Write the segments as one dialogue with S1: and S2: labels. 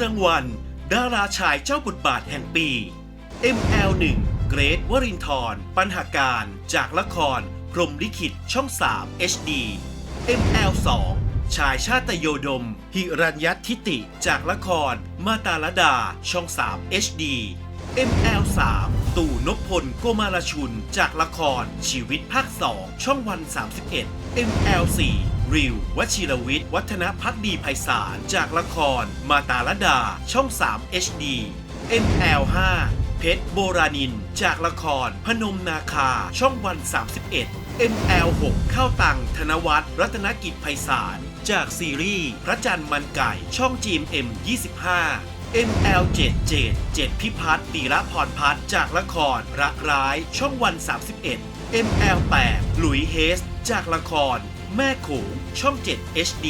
S1: รางวัล ดาราชายเจ้าบทบาทแห่งปี ML1 เกรทวรินทร์ปัญหาการ จากละคร พรมลิขิตช่อง 3 HD ML2 ชายชาตโยดม หิรัญยัตทิติ จากละคร มาตาลดา ช่อง 3 HD ML3 ตู่นพพลโกมาลชุน จากละครชีวิตภาค 2 ช่องวัน 31 ML4 ริววชิรวิทย์วัฒนพักดีไพศาล จากละคร มาตาลดา ช่อง 3 HD ML5 เพชรโบราณิน จากละคร พนมนาคา ช่องวัน 31 ML6 เข้าตังธนวัฒน์รัตนกิจไพศาล จากซีรีส์ พระจันทร์มันไก่ ช่อง GMM 25 ML7 เจดเจดพิพัฒน์ตีระพรพัฒน์จากละครรักร้าย ช่องวัน 31 ML8 หลุยเฮส จากละคร แม่โขงช่อง 7 HD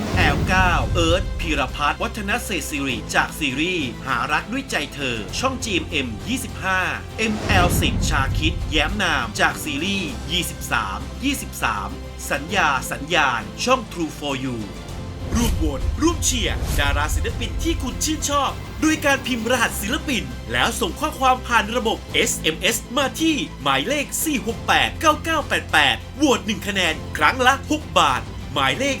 S1: ML9 เอิร์ธพีรพัฒน์วัฒนเศศิริ จากซีรีส์หารักด้วยใจเธอ ช่อง GMM 25 ML10 ชาคิด แย้มนาม จากซีรีส์ 23 23 สัญญาสัญญาณ ช่อง True for You ร่วมโหวตร่วมเชียร์ดาราศิลปินที่คุณชื่นชอบด้วยการพิมพ์รหัสศิลปิน แล้วส่งข้อความผ่านระบบ SMS มาที่ หมายเลข 4689988โหวต1คะแนน ครั้งละ 6 บาท หมายเลข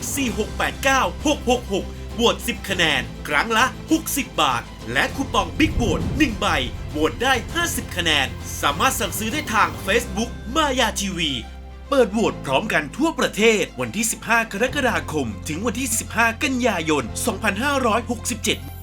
S1: 4689666โหวต10 คะแนน ครั้งละ 60 บาท และคูปองบิ๊กโหวต1ใบโหวตได้ 50 คะแนน สามารถสั่งซื้อได้ทาง Facebook มายาทีวี เปิดโหวตพร้อมกันทั่วประเทศวันที่ 15 กรกฎาคม ถึงวันที่ 15 กันยายน 2567